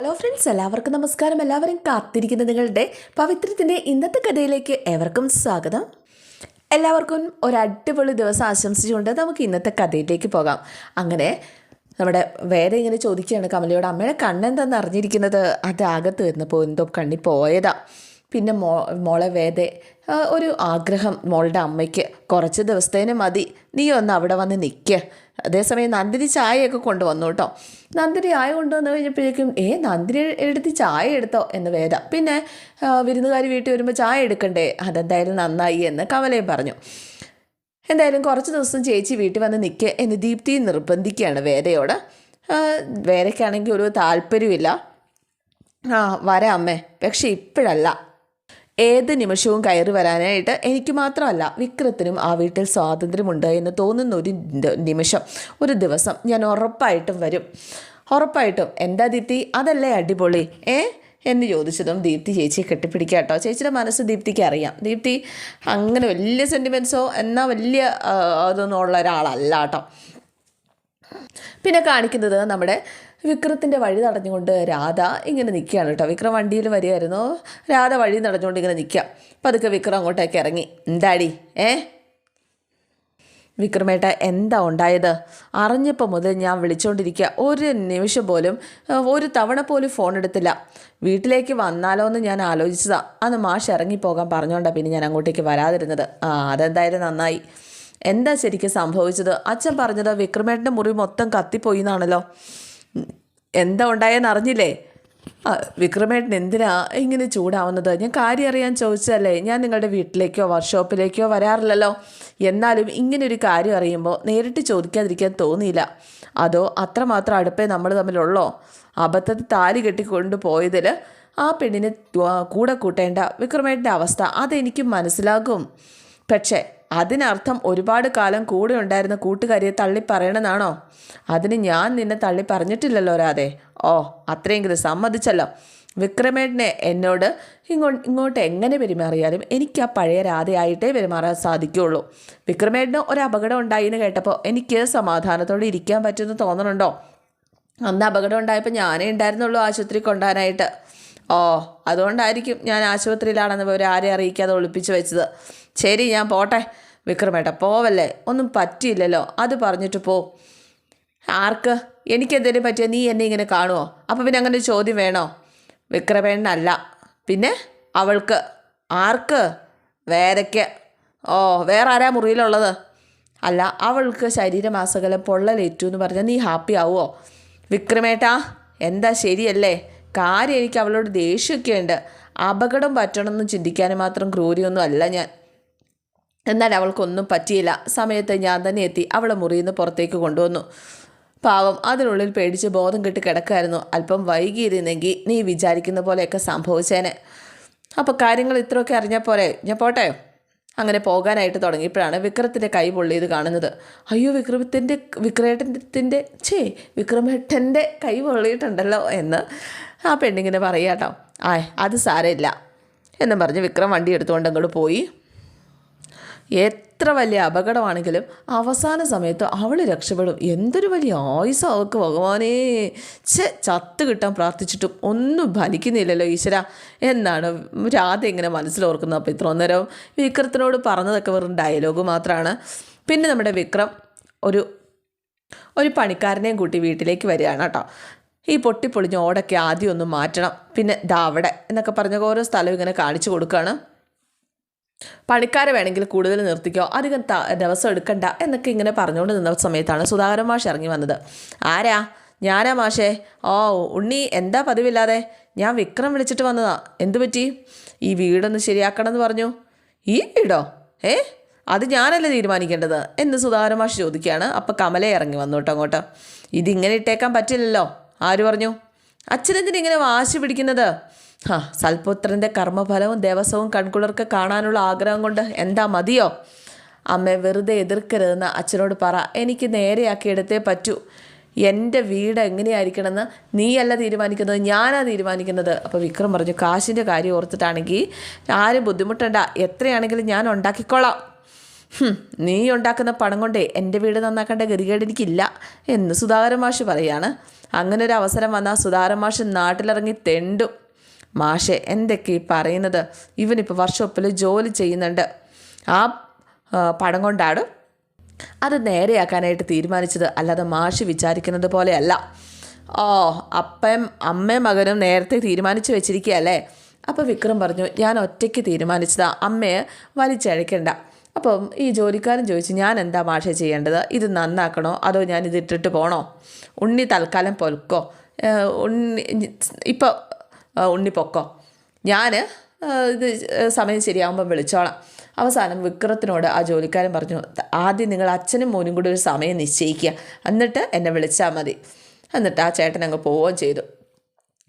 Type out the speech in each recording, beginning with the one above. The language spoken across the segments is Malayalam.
ഹലോ ഫ്രണ്ട്സ് എല്ലാവർക്കും നമസ്കാരം. എല്ലാവരും കാത്തിരിക്കുന്ന നിങ്ങളുടെ പവിത്രത്തിന്റെ ഇന്നത്തെ കഥയിലേക്ക് ഏവർക്കും സ്വാഗതം. എല്ലാവർക്കും ഒരു അടിപൊളി ദിവസം ആശംസിച്ചുകൊണ്ട് നമുക്ക് ഇന്നത്തെ കഥയിലേക്ക് പോകാം. അങ്ങനെ നമ്മുടെ വേറെ ഇങ്ങനെ ചോദിക്കുകയാണ് കമലയോട് അമ്മയുടെ കണ്ണെന്താന്ന് അറിഞ്ഞിരിക്കുന്നത്? അത് അകത്ത് വരുന്നപ്പോൾ എന്തോ കണ്ണി പോയതാ. പിന്നെ മോ മോളെ വേദ ഒരു ആഗ്രഹം മോളുടെ അമ്മയ്ക്ക്. കുറച്ച് ദിവസത്തേന് മതി. നീ ഒന്ന് അവിടെ വന്ന് നിൽക്കുക അതേസമയം നന്ദിനി ചായയൊക്കെ കൊണ്ടുവന്നു കേട്ടോ. നന്ദിനി ചായ കൊണ്ടുവന്ന് കഴിഞ്ഞപ്പോഴേക്കും ഏ നന്ദിനി എടുത്ത് ചായ എടുത്തോ? എന്ന് വേദ. പിന്നെ വിരുന്നുകാർ വീട്ടിൽ വരുമ്പോൾ ചായ എടുക്കണ്ടേ? അതെന്തായാലും നന്നായി എന്ന് കമലയും പറഞ്ഞു. എന്തായാലും കുറച്ച് ദിവസം ചേച്ചി വീട്ടിൽ വന്ന് നിൽക്കുക എന്ന് ദീപ്തി നിർബന്ധിക്കുകയാണ് വേദയോട്. വേദയ്ക്കാണെങ്കിൽ ഒരു താല്പര്യമില്ല ആ വരാം അമ്മേ. പക്ഷെ ഇപ്പോഴല്ല. ഏത് നിമിഷവും കയറി വരാനായിട്ട് എനിക്ക് മാത്രമല്ല വിക്രത്തിനും ആ വീട്ടിൽ സ്വാതന്ത്ര്യമുണ്ട് എന്ന് തോന്നുന്ന ഒരു നിമിഷം ഒരു ദിവസം ഞാൻ ഉറപ്പായിട്ടും വരും. ഉറപ്പായിട്ടും. എന്താ ദീപ്തി? അതല്ലേ അടിപൊളി. ഏ? എന്ന് ചോദിച്ചതും ദീപ്തി ചേച്ചിയെ കെട്ടിപ്പിടിക്കുക കേട്ടോ ചേച്ചിയുടെ മനസ്സ് ദീപ്തിക്ക് അറിയാം. ദീപ്തി അങ്ങനെ വലിയ സെന്റിമെന്റ്സോ എന്നാൽ വലിയ അതൊന്നും ഉള്ള ഒരാളല്ല കേട്ടോ. പിന്നെ കാണിക്കുന്നത് നമ്മുടെ വിക്രത്തിന്റെ വഴി നടഞ്ഞുകൊണ്ട് രാധ ഇങ്ങനെ നിൽക്കുകയാണ് കേട്ടോ. വിക്രം വണ്ടിയിൽ വരികയായിരുന്നു. രാധ വഴി നടഞ്ഞുകൊണ്ട് ഇങ്ങനെ നിൽക്കുക. പതുക്കെ വിക്രം അങ്ങോട്ടേക്ക് ഇറങ്ങി. എന്താടി? ഏ? വിക്രമേട്ട എന്താ ഉണ്ടായത്? അറിഞ്ഞപ്പോൾ മുതൽ ഞാൻ വിളിച്ചുകൊണ്ടിരിക്കുക ഒരു നിമിഷം പോലും ഒരു തവണ പോലും ഫോൺ എടുത്തില്ല. വീട്ടിലേക്ക് വന്നാലോ എന്ന് ഞാൻ ആലോചിച്ചതാ. അന്ന് മാഷ് ഇറങ്ങിപ്പോകാൻ പറഞ്ഞുകൊണ്ടാണ് പിന്നെ ഞാൻ അങ്ങോട്ടേക്ക് വരാതിരുന്നത്. ആ അതെന്തായാലും നന്നായി. എന്താ ശരിക്കും സംഭവിച്ചത്? അച്ഛൻ പറഞ്ഞത് വിക്രമേട്ടന്റെ മുറി മൊത്തം കത്തിപ്പോയി എന്നാണല്ലോ. എന്താ ഉണ്ടായെന്ന് അറിഞ്ഞില്ലേ? വിക്രമേട്ടൻ എന്തിനാ ഇങ്ങനെ ചൂടാവുന്നത്? ഞാൻ കാര്യം അറിയാൻ ചോദിച്ചതല്ലേ ഞാൻ നിങ്ങളുടെ വീട്ടിലേക്കോ വർക്ക്ഷോപ്പിലേക്കോ വരാറില്ലല്ലോ. എന്നാലും ഇങ്ങനെ ഒരു കാര്യം അറിയുമ്പോൾ നേരിട്ട് ചോദിക്കാതിരിക്കാൻ തോന്നിയില്ല. അതോ അത്രമാത്രം അടുപ്പേ നമ്മൾ തമ്മിലുള്ളോ? അബദ്ധത്തിൽ താലി കെട്ടിക്കൊണ്ട് പോയതിൽ ആ പെണ്ണിനെ കൂടെ കൂട്ടേണ്ട വിക്രമേട്ടന്റെ അവസ്ഥ അതെനിക്ക് മനസ്സിലാകും. പക്ഷേ അതിനർത്ഥം ഒരുപാട് കാലം കൂടെ ഉണ്ടായിരുന്ന കൂട്ടുകാരിയെ തള്ളി പറയണമെന്നാണോ? അതിന് ഞാൻ നിന്നെ തള്ളി പറഞ്ഞിട്ടില്ലല്ലോ രാധേ. ഓ അത്രയെങ്കിലും സമ്മതിച്ചല്ലോ. വിക്രമേട്ടനെ എന്നോട് ഇങ്ങോ ഇങ്ങോട്ട് എങ്ങനെ പെരുമാറിയാലും എനിക്ക് ആ പഴയ രാധയായിട്ടേ പെരുമാറാൻ സാധിക്കുകയുള്ളൂ വിക്രമേട്ടന് ഒരു അപകടം ഉണ്ടായി എന്ന് കേട്ടപ്പോൾ എനിക്ക് സമാധാനത്തോടെ ഇരിക്കാൻ പറ്റുമെന്ന് തോന്നണുണ്ടോ? അന്ന് അപകടം ഉണ്ടായപ്പോൾ ഞാനേ ഉണ്ടായിരുന്നുള്ളൂ ആശുപത്രി കൊണ്ടുപോകാനായിട്ട് ഓ അതുകൊണ്ടായിരിക്കും ഞാൻ ആശുപത്രിയിലാണെന്ന് ഇവർ ആരെ അറിയിക്കാതെ ഒളിപ്പിച്ച് വെച്ചത്. ശരി ഞാൻ പോട്ടെ. വിക്രമേട്ട പോവല്ലേ? ഒന്നും പറ്റിയില്ലല്ലോ. അത് പറഞ്ഞിട്ട് പോ. ആർക്ക്? എനിക്കെന്തേലും പറ്റിയ നീ എന്നെ ഇങ്ങനെ കാണുമോ അപ്പോൾ പിന്നെ അങ്ങനെ ചോദ്യം വേണോ? വിക്രമേണ്ണല്ല പിന്നെ അവൾക്ക് ആർക്ക്? വേരയ്ക്ക് ഓ വേറെ ആരാ മുറിയിലുള്ളത്? അല്ല അവൾക്ക് ശരീരമാസകലം പൊള്ളലേറ്റു എന്ന് പറഞ്ഞാൽ നീ ഹാപ്പി ആവുമോ വിക്രമേട്ടാ എന്താ ശരിയല്ലേ? കാര്യം എനിക്ക് അവളോട് ദേഷ്യമൊക്കെ ഉണ്ട് അപകടം പറ്റണമെന്ന് ചിന്തിക്കാൻ മാത്രം ക്രൂരിയൊന്നും അല്ല ഞാൻ. എന്നാൽ അവൾക്കൊന്നും പറ്റിയില്ല. സമയത്ത് ഞാൻ തന്നെ എത്തി. അവളെ മുറിയിൽ നിന്ന് പുറത്തേക്ക് കൊണ്ടുവന്നു. പാവം അതിനുള്ളിൽ പേടിച്ച് ബോധം കെട്ട് കിടക്കായിരുന്നു അല്പം വൈകിയിരുന്നെങ്കിൽ നീ വിചാരിക്കുന്ന പോലെയൊക്കെ സംഭവിച്ചേനെ. അപ്പോൾ കാര്യങ്ങൾ ഇത്രയൊക്കെ അറിഞ്ഞാൽ പോരെ? ഞാൻ പോട്ടെ? അങ്ങനെ പോകാനായിട്ട് തുടങ്ങിയപ്പോഴാണ് വിക്രത്തിന്റെ കൈ പൊള്ളിയത് കാണുന്നത്. അയ്യോ വിക്രമത്തിന്റെ വിക്രേട്ടത്തിന്റെ ഛേ വിക്രമേട്ടന്റെ കൈ പൊള്ളിയിട്ടുണ്ടല്ലോ എന്ന് ആ പെണ്ണിങ്ങനെ പറയാട്ടോ. ആയ് അത് സാരമില്ല എന്നും പറഞ്ഞ് വിക്രം വണ്ടി എടുത്തുകൊണ്ട് അങ്ങോട്ട് പോയി. എത്ര വലിയ അപകടമാണെങ്കിലും അവസാന സമയത്ത് അവൾ രക്ഷപ്പെടും. എന്തൊരു വലിയ ആയുസ് അവൾക്ക് ഭഗവാനേ. ചെ ചത്ത് കിട്ടാൻ പ്രാർത്ഥിച്ചിട്ടും ഒന്നും ഫലിക്കുന്നില്ലല്ലോ ഈശ്വര. എന്നാണ് രാധ ഇങ്ങനെ മനസ്സിലോർക്കുന്നത് അപ്പോൾ ഇത്ര നേരം വിക്രത്തിനോട് പറഞ്ഞതൊക്കെ വെറും ഡയലോഗ് മാത്രമാണ് പിന്നെ നമ്മുടെ വിക്രം ഒരു ഒരു പണിക്കാരനെയും കൂട്ടി വീട്ടിലേക്ക് വരികയാണ് കേട്ടോ. ഈ പൊട്ടിപ്പൊളിഞ്ഞ ഓടൊക്കെ ആദ്യം ഒന്ന് മാറ്റണം. പിന്നെ ദാ അവിടെ എന്നൊക്കെ പറഞ്ഞ ഓരോ സ്ഥലവും ഇങ്ങനെ കാണിച്ചു കൊടുക്കുകയാണ്. പണിക്കാരെ വേണമെങ്കിൽ കൂടുതൽ നിർത്തിക്കോ? അധികം ദിവസം എടുക്കണ്ട എന്നൊക്കെ ഇങ്ങനെ പറഞ്ഞുകൊണ്ട് നിന്ന സമയത്താണ് സുധാകരൻ മാഷ് ഇറങ്ങി വന്നത്. ആരാ? ഞാനാ മാഷേ. ഓ ഉണ്ണി എന്താ പതിവില്ലാതെ? ഞാൻ വിക്രം വിളിച്ചിട്ട് വന്നതാ. എന്തു പറ്റി? ഈ വീടൊന്ന് ശരിയാക്കണം എന്ന് പറഞ്ഞു. ഈ വീടോ? ഏ? അത് ഞാനല്ലേ തീരുമാനിക്കേണ്ടത്? എന്ന് സുധാകരൻ മാഷ് ചോദിക്കുകയാണ്. അപ്പം കമല ഇറങ്ങി വന്നു കേട്ടോ അങ്ങോട്ട്. ഇതിങ്ങനെ ഇട്ടേക്കാൻ പറ്റില്ലല്ലോ. ആര് പറഞ്ഞു? അച്ഛനെന്തിനെ ഇങ്ങനെ വാശി പിടിക്കുന്നത്? ഹാ സൽപുത്രന്റെ കർമ്മഫലവും ദിവസവും കൺകുളിർക്ക് കാണാനുള്ള ആഗ്രഹം കൊണ്ട് എന്താ മതിയോ? അമ്മ വെറുതെ എതിർക്കരുതെന്ന് അച്ഛനോട് പറ. എനിക്ക് നേരെയാക്കി എടുത്തേ പറ്റൂ. എന്റെ വീട് എങ്ങനെയായിരിക്കണമെന്ന് നീയല്ല തീരുമാനിക്കുന്നത് ഞാനാ തീരുമാനിക്കുന്നത്. അപ്പോൾ വിക്രം പറഞ്ഞു കാശിന്റെ കാര്യം ഓർത്തിട്ടാണെങ്കിൽ ആരും ബുദ്ധിമുട്ടണ്ട. എത്രയാണെങ്കിലും ഞാൻ ഉണ്ടാക്കിക്കോളാം. നീ ഉണ്ടാക്കുന്ന പണം കൊണ്ടേ എന്റെ വീട് നന്നാക്കേണ്ട ഗതികേട് എനിക്കില്ല എന്ന് സുധാകരൻ മാഷ് പറയാണ്. അങ്ങനെ ഒരു അവസരം വന്നാൽ സുധാകരമാഷ് നാട്ടിലിറങ്ങി തെണ്ടും. മാഷെ എന്തൊക്കെ ഈ പറയുന്നത്? ഇവനിപ്പോൾ വർക്ക്ഷോപ്പിൽ ജോലി ചെയ്യുന്നുണ്ട്. ആ പടം കൊണ്ടാണ് അത് നേരെയാക്കാനായിട്ട് തീരുമാനിച്ചത്. അല്ലാതെ മാഷ് വിചാരിക്കുന്നത് പോലെയല്ല. ഓ അപ്പം അമ്മയും മകനും നേരത്തെ തീരുമാനിച്ചു വെച്ചിരിക്കുകയല്ലേ? അപ്പോൾ വിക്രം പറഞ്ഞു ഞാൻ ഒറ്റയ്ക്ക് തീരുമാനിച്ചതാ. അമ്മയെ വലിച്ചഴക്കണ്ട അപ്പം ഈ ജോലിക്കാരൻ ചോദിച്ചു ഞാൻ എന്താ മാഷെ ചെയ്യേണ്ടത്? ഇത് നന്നാക്കണോ? അതോ ഞാൻ ഇത് ഇട്ടിട്ട് പോണോ? ഉണ്ണി തൽക്കാലം പൊൽക്കോ. ഉണ്ണി ഇപ്പോൾ ഉണ്ണി പൊക്കോ ഞാൻ ഇത് സമയം ശരിയാകുമ്പോൾ വിളിച്ചോളാം. അവസാനം വിക്രത്തിനോട് ആ ജോലിക്കാരൻ പറഞ്ഞു ആദ്യം നിങ്ങൾ അച്ഛനും മോനും കൂടി ഒരു സമയം നിശ്ചയിക്കുക. എന്നിട്ട് എന്നെ വിളിച്ചാൽ മതി. എന്നിട്ട് ആ ചേട്ടൻ അങ്ങ് പോവുകയും ചെയ്തു.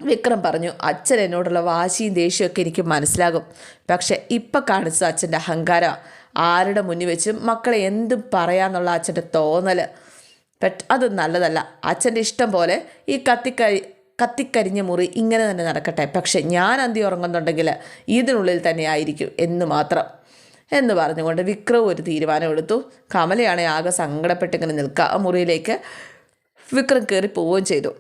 വിക്രം പറഞ്ഞു അച്ഛൻ എന്നോടുള്ള വാശിയും ദേഷ്യമൊക്കെ എനിക്ക് മനസ്സിലാകും. പക്ഷെ ഇപ്പം കാണിച്ചത് അച്ഛന്റെ അഹങ്കാരം ആരുടെ മുന്നിൽ വെച്ചും മക്കളെ എന്തും പറയാമെന്നുള്ള അച്ഛന്റെ തോന്നൽ പെട്ട് അത് നല്ലതല്ല. അച്ഛന്റെ ഇഷ്ടം പോലെ ഈ കത്തിക്കരി കത്തിക്കരിഞ്ഞ മുറി ഇങ്ങനെ തന്നെ നടക്കട്ടെ. പക്ഷെ ഞാൻ അന്തി ഉറങ്ങുന്നുണ്ടെങ്കിൽ ഇതിനുള്ളിൽ തന്നെ ആയിരിക്കും എന്ന് മാത്രം. എന്ന് പറഞ്ഞുകൊണ്ട് വിക്രവും ഒരു തീരുമാനമെടുത്തു കമലയാണെ ആകെ സങ്കടപ്പെട്ടിങ്ങനെ നിൽക്കുക. ആ മുറിയിലേക്ക് വിക്രം കയറി പോവുകയും ചെയ്തു.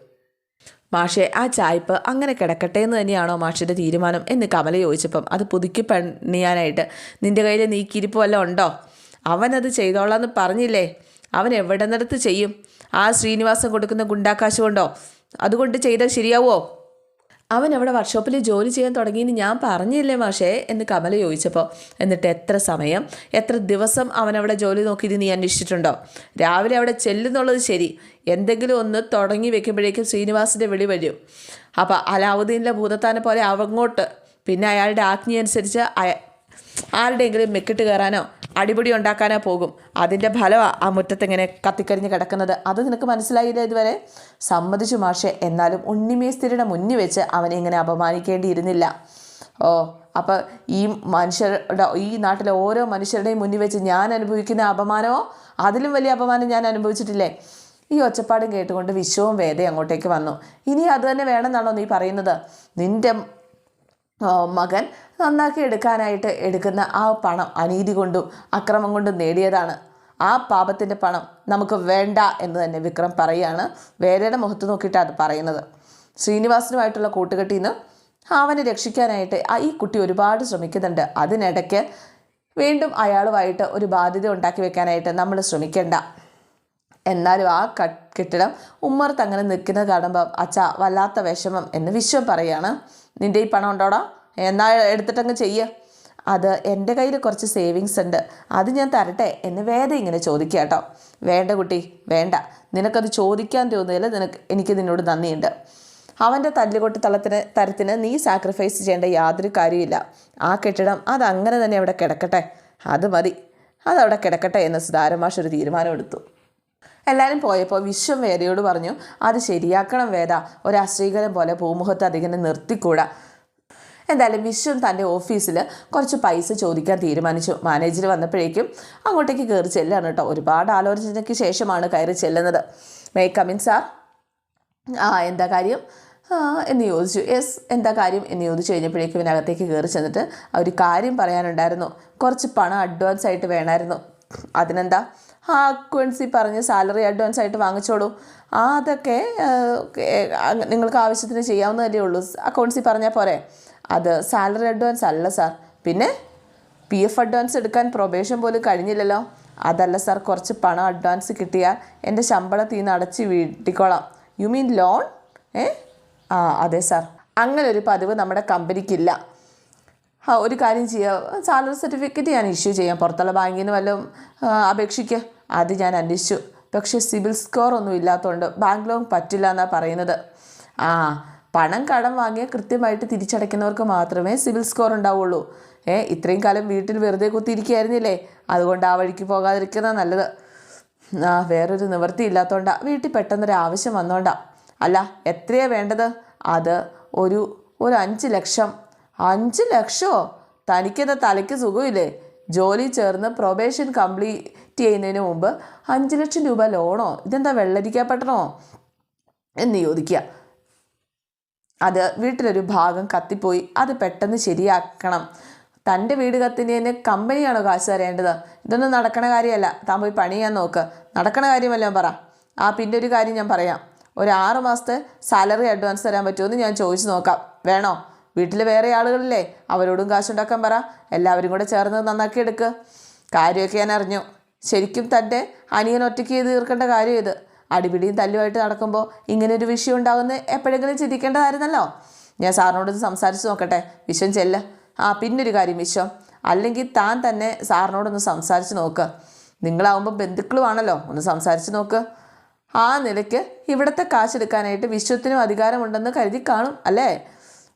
മാഷെ ആ ചായ്പ് അങ്ങനെ കിടക്കട്ടെ എന്ന് തന്നെയാണോ മാഷിന്റെ തീരുമാനം എന്ന് കമല ചോദിച്ചപ്പം അത് പുതുക്കി പണിയാനായിട്ട് നിന്റെ കയ്യിൽ നീക്കിയിരിപ്പ് വല്ലതും ഉണ്ടോ? അവനത് ചെയ്തോളാന്ന് പറഞ്ഞില്ലേ? അവൻ എവിടെ നിന്നെടുത്ത് ചെയ്യും? ആ ശ്രീനിവാസം കൊടുക്കുന്ന ഗുണ്ടാക്കാശ് കൊണ്ടോ? അതുകൊണ്ട് ചെയ്താൽ ശരിയാവോ? അവൻ അവിടെ വർക്ക്ഷോപ്പിൽ ജോലി ചെയ്യാൻ തുടങ്ങിയെന്ന് ഞാൻ പറഞ്ഞില്ലേ മാഷേ എന്ന് കമല ചോദിച്ചപ്പോൾ. എന്നിട്ട് എത്ര സമയം എത്ര ദിവസം അവൻ അവിടെ ജോലി നോക്കിയത് നീ അന്വേഷിച്ചിട്ടുണ്ടോ? രാവിലെ അവിടെ ചെല്ലുന്നുള്ളത് ശരി. എന്തെങ്കിലും ഒന്ന് തുടങ്ങി വെക്കുമ്പോഴേക്കും ശ്രീനിവാസിന്റെ വിളി വരും. അപ്പോൾ അലാവുദ്ദീനിലെ ഭൂതത്താനെ പോലെ അവങ്ങോട്ട്. പിന്നെ അയാളുടെ ആജ്ഞ അനുസരിച്ച് അയ ആരുടെയെങ്കിലും മെക്കിട്ട് കയറാനോ? അടിപിടി ഉണ്ടാക്കാനാ പോകും. അതിന്റെ ഫലമാണ് ആ മുറ്റത്തിങ്ങനെ കത്തിക്കരിഞ്ഞ് കിടക്കുന്നത്. അത് നിനക്ക് മനസ്സിലായില്ല ഇതുവരെ? സമ്മതിച്ചു മാഷെ. എന്നാലും ഉണ്ണിമേസ്തിരിയുടെ മുന്നിൽ വെച്ച് അവനെ ഇങ്ങനെ അപമാനിക്കേണ്ടിയിരുന്നില്ല. ഓ അപ്പോൾ ഈ മനുഷ്യരുടെ ഈ നാട്ടിലെ ഓരോ മനുഷ്യരുടെയും മുന്നിൽ വെച്ച് ഞാൻ അനുഭവിക്കുന്ന അപമാനമോ? അതിലും വലിയ അപമാനം ഞാൻ അനുഭവിച്ചിട്ടില്ലേ? ഈ ഒച്ചപ്പാടും കേട്ടുകൊണ്ട് വിശ്വവും വേദയും അങ്ങോട്ടേക്ക് വന്നു. ഇനി അത് തന്നെ വേണമെന്നാണോ നീ പറയുന്നത്? നിന്റെ മകൻ നന്നാക്കി എടുക്കാനായിട്ട് എടുക്കുന്ന ആ പണം അനീതി കൊണ്ടും അക്രമം കൊണ്ടും നേടിയതാണ്. ആ പാപത്തിന്റെ പണം നമുക്ക് വേണ്ട എന്ന് തന്നെ വിക്രം പറയുകയാണ് വേരയുടെ മുഖത്ത് നോക്കിയിട്ടാണ് അത് പറയുന്നത്. ശ്രീനിവാസനുമായിട്ടുള്ള കൂട്ടുകെട്ടിൽ നിന്ന് അവനെ രക്ഷിക്കാനായിട്ട് ഈ കുട്ടി ഒരുപാട് ശ്രമിക്കുന്നുണ്ട്. അതിനിടയ്ക്ക് വീണ്ടും അയാളുമായിട്ട് ഒരു ബാധ്യത ഉണ്ടാക്കി വെക്കാനായിട്ട് നമ്മൾ ശ്രമിക്കേണ്ട. എന്നാലും ആ കെട്ടിടം ഉമ്മർത്ത് അങ്ങനെ നിൽക്കുന്നത് കാണുമ്പോൾ അച്ഛ വല്ലാത്ത വിഷമം എന്ന് വിശ്വം പറയാണ്. നിന്റെ ഈ പണം ഉണ്ടോടാ? എന്നാ എടുത്തിട്ടങ്ങ് ചെയ്യുക അത് എന്റെ കയ്യിൽ കുറച്ച് സേവിങ്സ് ഉണ്ട്. അത് ഞാൻ തരട്ടെ എന്ന് വേദ ഇങ്ങനെ ചോദിക്കുക കേട്ടോ. വേണ്ട കുട്ടി വേണ്ട. നിനക്കത് ചോദിക്കാൻ തോന്നിയതിൽ നിനക്ക് എനിക്ക് നിന്നോട് നന്ദിയുണ്ട്. അവന്റെ തല്ലുകൊട്ട് തളത്തിന് തരത്തിന് നീ സാക്രിഫൈസ് ചെയ്യേണ്ട യാതൊരു കാര്യമില്ല ആ കെട്ടിടം അത് അങ്ങനെ തന്നെ അവിടെ കിടക്കട്ടെ. അത് മതി. അതവിടെ കിടക്കട്ടെ എന്ന് സുധാരമാഷ് ഒരു തീരുമാനമെടുത്തു എല്ലാവരും പോയപ്പോൾ വിശ്വം വേദയോട് പറഞ്ഞു അത് ശരിയാക്കണം വേദ. ഒരു അശ്രീകരം പോലെ ഭൂമുഖത്ത് അതിങ്ങനെ നിർത്തിക്കൂടാ. എന്തായാലും വിശ്വം തന്റെ ഓഫീസിൽ കുറച്ച് പൈസ ചോദിക്കാൻ തീരുമാനിച്ചു. മാനേജർ വന്നപ്പോഴേക്കും അങ്ങോട്ടേക്ക് കയറി ചെല്ലാണ് കേട്ടോ. ഒരുപാട് ആലോചനയ്ക്ക് ശേഷമാണ് കയറി ചെല്ലുന്നത്. മേ കമിൻ സാർ ആ എന്താ കാര്യം? എന്ന് ചോദിച്ചു. യെസ് എന്താ കാര്യം? എന്ന് ചോദിച്ചു കഴിഞ്ഞപ്പോഴേക്കും ഇവനകത്തേക്ക് കയറി ചെന്നിട്ട് ഒരു കാര്യം പറയാനുണ്ടായിരുന്നു. കുറച്ച് പണം അഡ്വാൻസ് ആയിട്ട് വേണമായിരുന്നു. അതിനെന്താ? ആ അക്വൻസി പറഞ്ഞ് സാലറി അഡ്വാൻസ് ആയിട്ട് വാങ്ങിച്ചോളൂ. ആ അതൊക്കെ നിങ്ങൾക്ക് ആവശ്യത്തിന് ചെയ്യാവുന്നതല്ലേ ഉള്ളൂ. അക്കൗണ്ട്സി പറഞ്ഞാൽ പോരെ? അത് സാലറി അഡ്വാൻസ് അല്ല സാർ പിന്നെ പി എഫ് അഡ്വാൻസ് എടുക്കാൻ പ്രൊബേഷൻ പോലും കഴിഞ്ഞില്ലല്ലോ. അതല്ല സാർ കുറച്ച് പണം അഡ്വാൻസ് കിട്ടിയാൽ എന്റെ ശമ്പളത്തിൽ നിന്ന് അടച്ച് വീട്ടിക്കോളാം. യു മീൻ ലോൺ ഏ? ആ അതെ സാർ അങ്ങനെ ഒരു പതിവ് നമ്മുടെ കമ്പനിക്കില്ല. ആ ഒരു കാര്യം ചെയ്യുക സാലറി സർട്ടിഫിക്കറ്റ് ഞാൻ ഇഷ്യൂ ചെയ്യാം. പുറത്തുള്ള ബാങ്കിൽ നിന്ന് വല്ലതും അപേക്ഷിക്കുക അത് ഞാൻ അന്വേഷിച്ചു. പക്ഷേ സിബിൽ സ്കോർ ഒന്നും ഇല്ലാത്തതുകൊണ്ട് ബാങ്ക് ലോൺ പറ്റില്ല എന്നാണ് പറയുന്നത്. ആ പണം കടം വാങ്ങിയ കൃത്യമായിട്ട് തിരിച്ചടയ്ക്കുന്നവർക്ക് മാത്രമേ സിവിൽ സ്കോർ ഉണ്ടാവുള്ളൂ. ഏ ഇത്രയും കാലം വീട്ടിൽ വെറുതെ കുത്തിയിരിക്കുകയായിരുന്നില്ലേ? അതുകൊണ്ട് ആ വഴിക്ക് പോകാതിരിക്കുന്ന നല്ലത്. ആ വേറൊരു നിവൃത്തി ഇല്ലാത്തതുകൊണ്ടാ വീട്ടിൽ പെട്ടെന്നൊരു ആവശ്യം വന്നോണ്ടാ. അല്ല എത്രയാ വേണ്ടത്? അത് ഒരു ഒരു അഞ്ച് ലക്ഷം. അഞ്ച് ലക്ഷമോ തനിക്കെന്താ തലയ്ക്ക് സുഖമില്ലേ? ജോലി ചേർന്ന് പ്രൊബേഷൻ കംപ്ലീറ്റ് ചെയ്യുന്നതിന് മുമ്പ് അഞ്ച് ലക്ഷം രൂപ ലോണോ ഇതെന്താ വെള്ളരിക്കപ്പെട്ടണോ എന്ന് ചോദിക്കുക അത് വീട്ടിലൊരു ഭാഗം കത്തിപ്പോയി അത് പെട്ടെന്ന് ശരിയാക്കണം. തന്റെ വീട് കത്തിന്റെ കമ്പനിയാണോ കാശ് തരേണ്ടത്? ഇതൊന്നും നടക്കണ കാര്യമല്ല. താൻ പോയി പണി ചെയ്യാൻ നോക്ക്. നടക്കണ കാര്യമല്ല പറ. ആ പിന്നെ ഒരു കാര്യം ഞാൻ പറയാം. ഒരു ആറ് മാസത്തെ സാലറി അഡ്വാൻസ് തരാൻ പറ്റുമെന്ന് ഞാൻ ചോദിച്ചു നോക്കാം. വേണോ? വീട്ടിൽ വേറെ ആളുകളില്ലേ? അവരോടും കാശുണ്ടാക്കാൻ പറ. എല്ലാവരും കൂടെ ചേർന്ന് നന്നാക്കി എടുക്കുക കാര്യമൊക്കെ ഞാൻ അറിഞ്ഞു. ശരിക്കും തന്റെ അനിയൻ ഒറ്റയ്ക്ക് ചെയ്ത് തീർക്കേണ്ട കാര്യം ഇത്. അടിപിടിയും തല്ലുമായിട്ട് നടക്കുമ്പോൾ ഇങ്ങനെ ഒരു വിഷയം ഉണ്ടാകുന്ന എപ്പോഴെങ്കിലും ചിന്തിക്കേണ്ടതായിരുന്നല്ലോ? ഞാൻ സാറിനോട് ഇത് സംസാരിച്ച് നോക്കട്ടെ. വിശ്വം ചെല്ല. ആ പിന്നൊരു കാര്യം വിശ്വം. അല്ലെങ്കിൽ താൻ തന്നെ സാറിനോടൊന്ന് സംസാരിച്ച് നോക്ക്. നിങ്ങളാവുമ്പോൾ ബന്ധുക്കളുമാണല്ലോ. ഒന്ന് സംസാരിച്ച് നോക്ക്. ആ നിലയ്ക്ക് ഇവിടുത്തെ കാശെടുക്കാനായിട്ട് വിശ്വത്തിനും അധികാരമുണ്ടെന്ന് കരുതി കാണും അല്ലേ?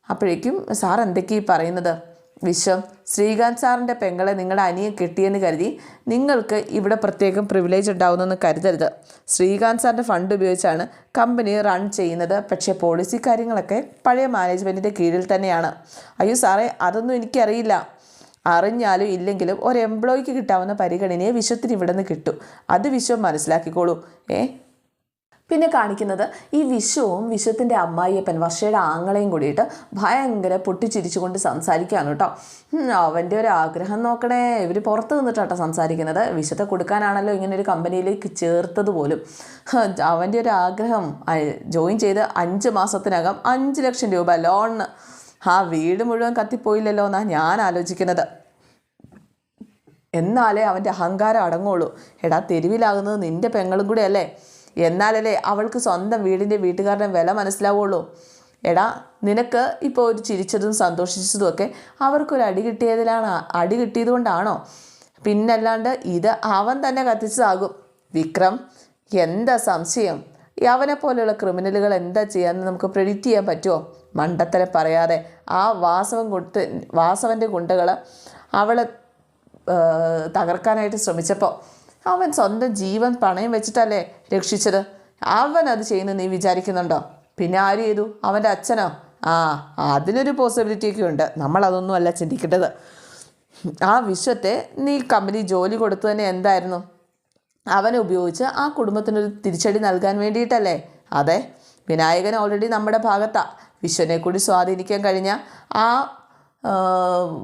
അപ്പോഴേക്കും സാർ എന്തൊക്കെയാണ് പറയുന്നത്? വിശ്വം. ശ്രീകാന്ത് സാറിന്റെ പെങ്ങളെ നിങ്ങളുടെ അനിയൻ കിട്ടിയെന്ന് കരുതി നിങ്ങൾക്ക് ഇവിടെ പ്രത്യേകം പ്രിവിലേജ് ഉണ്ടാവുന്നെന്ന് കരുതരുത്. ശ്രീകാന്ത് സാറിന്റെ ഫണ്ട് ഉപയോഗിച്ചാണ് കമ്പനി റൺ ചെയ്യുന്നത്. പക്ഷേ പോളിസി കാര്യങ്ങളൊക്കെ പഴയ മാനേജ്മെന്റിന്റെ കീഴിൽ തന്നെയാണ്. അയ്യോ സാറേ അതൊന്നും എനിക്കറിയില്ല. അറിഞ്ഞാലും ഇല്ലെങ്കിലും ഒരു എംപ്ലോയിക്ക് കിട്ടാവുന്ന പരിഗണനയെ വിശ്വത്തിന് ഇവിടെ നിന്ന് കിട്ടും. അത് വിശ്വം മനസ്സിലാക്കിക്കോളൂ. ഏ? പിന്നെ കാണിക്കുന്നത് ഈ വിശ്വവും വിശ്വത്തിന്റെ അമ്മായിയപ്പൻ വർഷയുടെ ആങ്ങളെയും കൂടിയിട്ട് ഭയങ്കര പൊട്ടിച്ചിരിച്ചുകൊണ്ട് സംസാരിക്കുകയാണ് കേട്ടോ. അവന്റെ ഒരു ആഗ്രഹം നോക്കണേ. ഇവർ പുറത്ത് നിന്നിട്ടാട്ടോ സംസാരിക്കുന്നത്. വിശ്വത്തെ കൊടുക്കാനാണല്ലോ ഇങ്ങനെ ഒരു കമ്പനിയിലേക്ക് ചേർത്തത് പോലും. അവന്റെ ഒരു ആഗ്രഹം ജോയിൻ ചെയ്ത് അഞ്ച് മാസത്തിനകം അഞ്ച് ലക്ഷം രൂപ ലോണിന് ആ വീട് മുഴുവൻ കത്തിപ്പോയില്ലല്ലോ എന്നാണ് ഞാൻ ആലോചിക്കുന്നത്. എന്നാലേ അവന്റെ അഹങ്കാരം അടങ്ങുള്ളൂ. എടാ തെരുവിലാകുന്നത് നിന്റെ പെങ്ങളും കൂടെ അല്ലേ എന്നാലല്ലേ അവൾക്ക് സ്വന്തം വീടിന്റെ വീട്ടുകാരുടെ വില മനസ്സിലാവുള്ളൂ. എടാ നിനക്ക് ഇപ്പോൾ ഒരു ചിരിച്ചതും സന്തോഷിച്ചതും ഒക്കെ അവർക്കൊരു അടി കിട്ടിയതിലാണ് അടി കിട്ടിയത് കൊണ്ടാണോ? പിന്നല്ലാണ്ട് ഇത് അവൻ തന്നെ കത്തിച്ചതാകും. വിക്രം എന്താ സംശയം? അവനെ പോലെയുള്ള ക്രിമിനലുകൾ എന്താ ചെയ്യാന്ന് നമുക്ക് പ്രെഡിക്റ്റ് ചെയ്യാൻ പറ്റുമോ മണ്ടത്തരം പറയാതെ ആ വാസവൻ കൊടുത്ത് വാസവന്റെ ഗുണ്ടകൾ അവളെ തകർക്കാനായിട്ട് ശ്രമിച്ചപ്പോൾ അവൻ സ്വന്തം ജീവൻ പണയം വെച്ചിട്ടല്ലേ രക്ഷിച്ചത്? അവൻ അത് ചെയ്യുന്നു നീ വിചാരിക്കുന്നുണ്ടോ? പിന്നെ ആര് ചെയ്തു? അവന്റെ അച്ഛനോ? ആ അതിനൊരു പോസിബിലിറ്റി ഒക്കെ ഉണ്ട്. നമ്മളതൊന്നും അല്ല ചിന്തിക്കേണ്ടത്. ആ വിശ്വത്തെ നീ കമ്പനി ജോലി കൊടുത്തു തന്നെ എന്തായിരുന്നു? അവനെ ഉപയോഗിച്ച് ആ കുടുംബത്തിനൊരു തിരിച്ചടി നൽകാൻ വേണ്ടിയിട്ടല്ലേ? അതെ വിനായകൻ ഓൾറെഡി നമ്മുടെ ഭാഗത്താണ് വിശ്വനെ കൂടി സ്വാധീനിക്കാൻ കഴിഞ്ഞ ആ,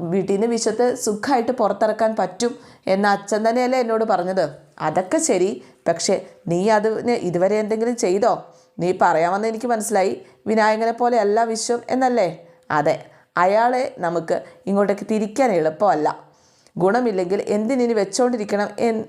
വീട്ടിൽ നിന്ന് വിശത്ത് സുഖമായിട്ട് പുറത്തിറക്കാൻ പറ്റും എന്ന അച്ഛൻ തന്നെയല്ലേ എന്നോട് പറഞ്ഞത്. അതൊക്കെ ശരി. പക്ഷേ നീ അതിന് ഇതുവരെ എന്തെങ്കിലും ചെയ്തോ? നീ പറയാമെന്ന് എനിക്ക് മനസ്സിലായി. വിനായകനെ പോലെ അല്ല വിശ്വം എന്നല്ലേ? അതെ. അയാളെ നമുക്ക് ഇങ്ങോട്ടേക്ക് തിരിക്കാൻ എളുപ്പമല്ല. ഗുണമില്ലെങ്കിൽ എന്തിനു വെച്ചോണ്ടിരിക്കണം എന്ന്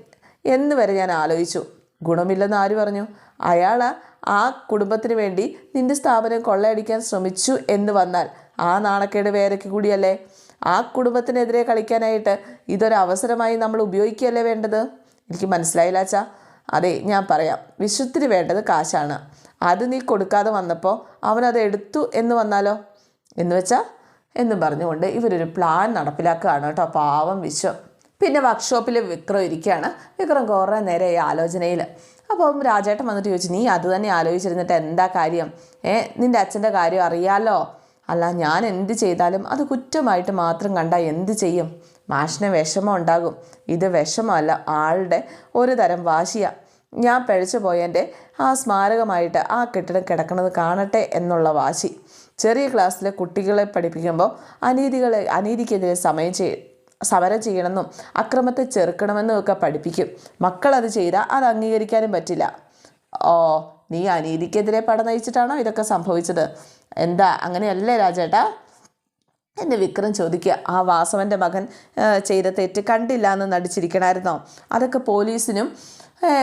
എന്ന് വരെ ഞാൻ ആലോചിച്ചു. ഗുണമില്ലെന്ന് ആര് പറഞ്ഞു? അയാൾ ആ കുടുംബത്തിന് വേണ്ടി നിന്റെ സ്ഥാപനം കൊള്ളയടിക്കാൻ ശ്രമിച്ചു എന്ന് വന്നാൽ ആ നാണക്കേട് വേരയ്ക്ക് കൂടിയല്ലേ? ആ കുടുംബത്തിനെതിരെ കളിക്കാനായിട്ട് ഇതൊരവസരമായി നമ്മൾ ഉപയോഗിക്കുകയല്ലേ വേണ്ടത്? എനിക്ക് മനസ്സിലായില്ല അച്ഛാ. അതെ ഞാൻ പറയാം. വിശുദ്ധിന് വേണ്ടത് കാശാണ്. അത് നീ കൊടുക്കാതെ വന്നപ്പോൾ അവനത് എടുത്തു എന്ന് വന്നാലോ? എന്ന് വെച്ചാൽ എന്നും പറഞ്ഞുകൊണ്ട് ഇവരൊരു പ്ലാൻ നടപ്പിലാക്കുകയാണ് കേട്ടോ. പാവം വിശ്വം. പിന്നെ വർക്ക്ഷോപ്പിൽ വിക്രം ഇരിക്കുകയാണ്. വിക്രം കുറേ നേരം ഈ ആലോചനയിൽ അപ്പം രാജേട്ടൻ വന്നിട്ട് ചോദിച്ചു നീ അത് തന്നെ ആലോചിച്ചിരുന്നിട്ട് എന്താ കാര്യം? ഏ നിന്റെ അച്ഛന്റെ കാര്യം അറിയാലോ? അല്ല ഞാൻ എന്ത് ചെയ്താലും അത് കുറ്റമായിട്ട് മാത്രം കണ്ടാൽ എന്ത് ചെയ്യും? മാഷിന് വിഷമം ഉണ്ടാകും. ഇത് വിഷമമല്ല ആളുടെ ഒരു തരം വാശിയാണ് ഞാൻ പഴിച്ചു പോയതിന്റെ ആ സ്മാരകമായിട്ട് ആ കെട്ടിടം കിടക്കുന്നത് കാണട്ടെ എന്നുള്ള വാശി. ചെറിയ ക്ലാസ്സിലെ കുട്ടികളെ പഠിപ്പിക്കുമ്പോൾ അനീതികളെ അനീതിക്കെതിരെ സമയം ചെയ് സമരം ചെയ്യണമെന്നും അക്രമത്തെ ചെറുക്കണമെന്നും ഒക്കെ പഠിപ്പിക്കും. മക്കളത് ചെയ്താൽ അത് അംഗീകരിക്കാനും പറ്റില്ല. ഓ നീ അനീതിക്കെതിരെ പട നയിച്ചിട്ടാണോ ഇതൊക്കെ സംഭവിച്ചത്? എന്താ? അങ്ങനെയല്ലേ രാജേട്ടാ? എന്നെ വിക്രം ചോദിക്കുക. ആ വാസവന്റെ മകൻ ചെയ്ത തെറ്റ് കണ്ടില്ല എന്ന് നടിച്ചിരിക്കണമായിരുന്നോ അതൊക്കെ പോലീസിനും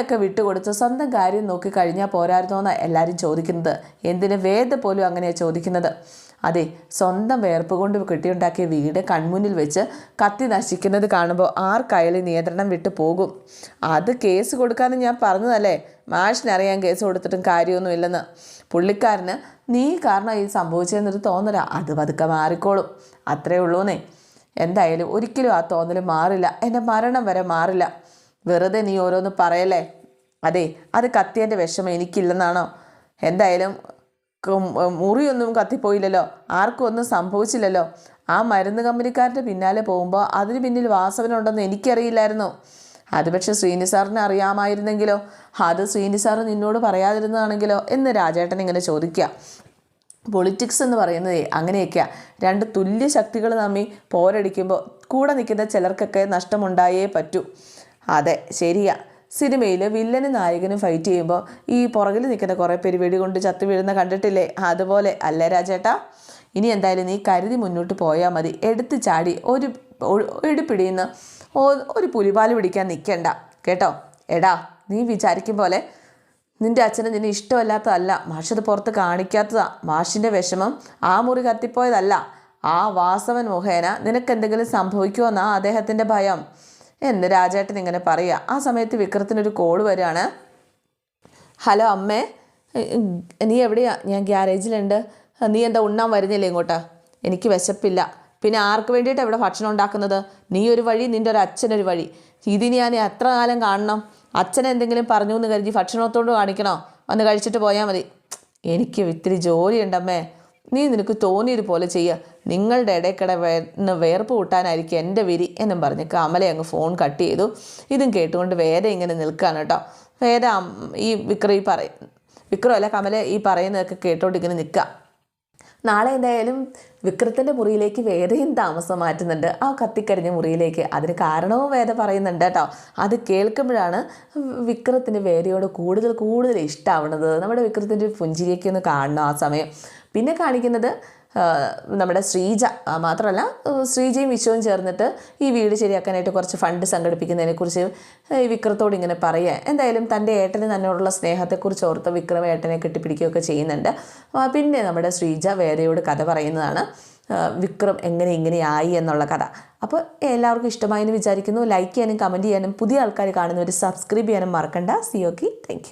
ഒക്കെ വിട്ടുകൊടുത്ത് സ്വന്തം കാര്യം നോക്കി കഴിഞ്ഞാൽ പോരായിരുന്നോ എന്നാണ് എല്ലാവരും ചോദിക്കുന്നത്. എന്തിന് വേദ പോലും അങ്ങനെയാണ് ചോദിക്കുന്നത്? അതെ സ്വന്തം വേർപ്പ് കൊണ്ട് കെട്ടിയുണ്ടാക്കിയ വീട് കൺമുന്നിൽ വെച്ച് കത്തി നശിക്കുന്നത് കാണുമ്പോൾ ആർക്കായാലും നിയന്ത്രണം വിട്ടു പോകും. അത് കേസ് കൊടുക്കാമെന്ന് ഞാൻ പറഞ്ഞതല്ലേ? മാഷിനറിയാൻ കേസ് കൊടുത്തിട്ടും കാര്യമൊന്നുമില്ലെന്ന് പുള്ളിക്കാരന് നീ കാരണം ഇത് സംഭവിച്ചതെന്നൊരു തോന്നല. അത് പതുക്കെ മാറിക്കോളും. അത്രേ ഉള്ളൂന്നേ. എന്തായാലും ഒരിക്കലും ആ തോന്നൽ മാറില്ല. എന്റെ മരണം വരെ മാറില്ല. വെറുതെ നീ ഓരോന്ന് പറയല്ലേ? അതെ അത് കത്തിയന്റെ വിഷമം എനിക്കില്ലെന്നാണോ? എന്തായാലും മുറിയൊന്നും കത്തിപ്പോയില്ലല്ലോ. ആർക്കും ഒന്നും സംഭവിച്ചില്ലല്ലോ. ആ മരുന്ന് കമ്പനിക്കാരുടെ പിന്നാലെ പോകുമ്പോൾ അതിന് പിന്നിൽ വാസവനുണ്ടെന്ന് എനിക്കറിയില്ലായിരുന്നു. അത് പക്ഷെ ശ്രീനി സാറിന് അറിയാമായിരുന്നെങ്കിലോ? അത് ശ്രീനി സാറ് നിന്നോട് പറയാതിരുന്നതാണെങ്കിലോ? എന്ന് രാജേട്ടൻ ഇങ്ങനെ ചോദിക്കുക. പൊളിറ്റിക്സ് എന്ന് പറയുന്നത് അങ്ങനെയൊക്കെയാണ് രണ്ട് തുല്യ ശക്തികൾ തമ്മിൽ പോരടിക്കുമ്പോൾ കൂടെ നിൽക്കുന്ന ചിലർക്കൊക്കെ നഷ്ടമുണ്ടായേ പറ്റൂ. അതെ ശരിയാ. സിനിമയിൽ വില്ലനും നായകനും ഫൈറ്റ് ചെയ്യുമ്പോൾ ഈ പുറകിൽ നിൽക്കുന്ന കുറേ പേര് വെടികൊണ്ട് ചത്തു വീഴുന്ന കണ്ടിട്ടില്ലേ? അതുപോലെ അല്ലേ രാജേട്ടാ? ഇനി എന്തായാലും നീ കരുതി മുന്നോട്ട് പോയാൽ മതി. എടുത്ത് ചാടി ഒരു എടുപ്പിടിയുന്ന ഒരു പുലിപാൽ പിടിക്കാൻ നിൽക്കണ്ട കേട്ടോ? എടാ നീ വിചാരിക്കും പോലെ നിന്റെ അച്ഛന് നിന്നെ ഇഷ്ടമല്ലാത്തതല്ല. മാഷത് പുറത്ത് കാണിക്കാത്തതാ. മാഷിന്റെ വിഷമം ആ മുറി കത്തിപ്പോയതല്ല. ആ വാസവൻ മുഖേന നിനക്കെന്തെങ്കിലും സംഭവിക്കുമെന്നാ അദ്ദേഹത്തിന്റെ ഭയം. എന്ന് രാജേട്ടൻ ഇങ്ങനെ പറയുക ആ സമയത്ത് വിക്രത്തിനൊരു കോൾ വരികയാണ് ഹലോ അമ്മേ നീ എവിടെയാ? ഞാൻ ഗ്യാരേജിലുണ്ട്. നീ എന്താ ഉണ്ണാൻ വരുന്നില്ല ഇങ്ങോട്ട്? എനിക്ക് വിശപ്പില്ല. പിന്നെ ആർക്ക് വേണ്ടിയിട്ട് ഇവിടെ ഭക്ഷണം ഉണ്ടാക്കുന്നത്? നീ ഒരു വഴി നിന്റെ ഒരു അച്ഛനൊരു വഴി. ഇതിന് ഞാൻ എത്ര കാലം കാണണം? അച്ഛൻ എന്തെങ്കിലും പറഞ്ഞു എന്ന് കരുതി ഭക്ഷണത്തോട് കാണിക്കണോ? വന്ന് കഴിച്ചിട്ട് പോയാൽ മതി. എനിക്ക് ഇത്തിരി ജോലിയുണ്ടമ്മേ നീ നിനക്ക് തോന്നിയതുപോലെ ചെയ്യുക നിങ്ങളുടെ ഇടയ്ക്കിടെ വേന്ന് വേർപ്പ് കൂട്ടാനായിരിക്കും എന്റെ വിരി എന്നും പറഞ്ഞ് കമല അങ്ങ് ഫോൺ കട്ട് ചെയ്തു. ഇതും കേട്ടുകൊണ്ട് വേറെ ഇങ്ങനെ നിൽക്കുകയാണ് കേട്ടോ. വേറെ ഈ വിക്രം ഈ പറയും വിക്രം അല്ല കമല ഈ പറയുന്നതൊക്കെ കേട്ടോണ്ട് ഇങ്ങനെ നിൽക്കുക നാളെ എന്തായാലും വിക്രത്തിന്റെ മുറിയിലേക്ക് വേറെയും താമസം മാറ്റുന്നുണ്ട്. ആ കത്തിക്കരിഞ്ഞ മുറിയിലേക്ക്. അതിന് കാരണവും വേദ പറയുന്നുണ്ട് കേട്ടോ. അത് കേൾക്കുമ്പോഴാണ് വിക്രത്തിന് വേദയോട് കൂടുതൽ കൂടുതൽ ഇഷ്ടമാവുന്നത് നമ്മുടെ വിക്രത്തിന്റെ പുഞ്ചിരിയൊക്കെ ഒന്ന് കാണണം ആ സമയം. പിന്നെ കാണിക്കുന്നത് നമ്മുടെ ശ്രീജ മാത്രമല്ല ശ്രീജയും വിശ്വവും ചേർന്നിട്ട് ഈ വീട് ശരിയാക്കാനായിട്ട് കുറച്ച് ഫണ്ട് സംഘടിപ്പിക്കുന്നതിനെക്കുറിച്ച് ഈ വിക്രത്തോട് ഇങ്ങനെ പറയുക. എന്തായാലും തന്റെ ഏട്ടന് തന്നോടുള്ള സ്നേഹത്തെക്കുറിച്ച് ഓർത്ത് വിക്രം ഏട്ടനെ കെട്ടിപ്പിടിക്കുകയൊക്കെ ചെയ്യുന്നുണ്ട്. പിന്നെ നമ്മുടെ ശ്രീജ വേദയോട് കഥ പറയുന്നതാണ്. വിക്രം എങ്ങനെ ഇങ്ങനെയായി എന്നുള്ള കഥ. അപ്പോൾ എല്ലാവർക്കും ഇഷ്ടമായെന്ന് വിചാരിക്കുന്നു. ലൈക്ക് ചെയ്യാനും കമന്റ് ചെയ്യാനും പുതിയ ആൾക്കാർ കാണുന്നവർ സബ്സ്ക്രൈബ് ചെയ്യാനും മറക്കണ്ട. C okay thank